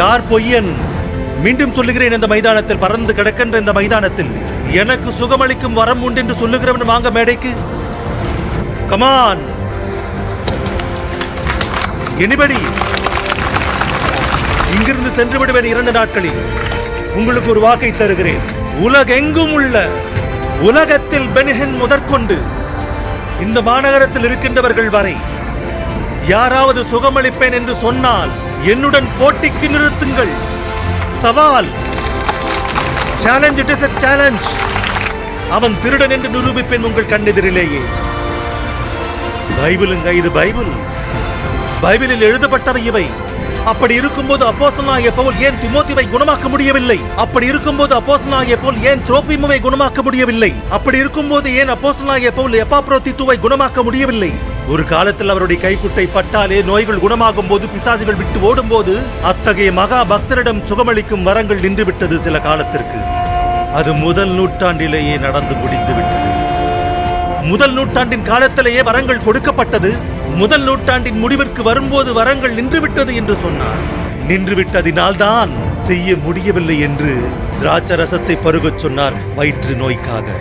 யார் பொய்யன்? மீண்டும் சொல்லுகிறேன் இந்த மைதானத்தில் பறந்து கிடக்கின்ற இந்த மைதானத்தில். எனக்கு சுகமளிக்கும் வரம் உண்டு என்று சொல்லுகிறவன் வாங்க மேடைக்கு. கமான் எனிபடி இங்கிருந்து சென்று விடுவேன் இரண்டு நாட்களில். உங்களுக்கு ஒரு வாக்கை தருகிறேன். உலகெங்கும் உள்ள உலகத்தில் பெனிஹன் முதற்கொண்டு இந்த மாநகரத்தில் இருக்கின்றவர்கள் வரை யாராவது சுகமளிப்பேன் என்று சொன்னால் என்னுடன் போட்டிக்கு நிறுத்துங்கள். சவால். Challenge it is a challenge அவன் திருடன் என்று நிரூபிப்பேன் உங்கள் கண்ணெதிரிலேயே. பைபிளுங்க இது பைபிள். பைபிளில் எழுதப்பட்டவை இவை. அப்படி இருக்கும்போது அப்போசனாகிய போல் ஏன் திமோத்திவை குணமாக்க முடியவில்லை? அப்படி இருக்கும்போது அப்போசனாகிய போல் ஏன் துரோபிமுவை குணமாக்க முடியவில்லை? அப்படி இருக்கும்போது ஏன் அப்போசனாகிய போல் எப்பாப்ரோத்தித்துவை குணமாக்க முடியவில்லை? ஒரு காலத்தில் அவருடைய கைக்குட்டை பட்டாலே நோய்கள் குணமாகும் போது பிசாசுகள் விட்டு ஓடும்போது அத்தகைய மகா பக்தரிடம் சுகமளிக்கும் வரங்கள் நின்றுவிட்டது சில காலத்திற்கு. அது முதல் நூற்றாண்டிலேயே நடந்து முடிந்து விட்டது முதல் நூற்றாண்டின் காலத்திலேயே வரங்கள் கொடுக்கப்பட்டது. முதல் நூற்றாண்டின் முடிவிற்கு வரும்போது வரங்கள் நின்றுவிட்டது என்று சொன்னார். நின்றுவிட்டதினால்தான் செய்ய முடியவில்லை என்று திராட்சரசத்தை பருகச் சொன்னார் வயிற்று நோய்க்காக.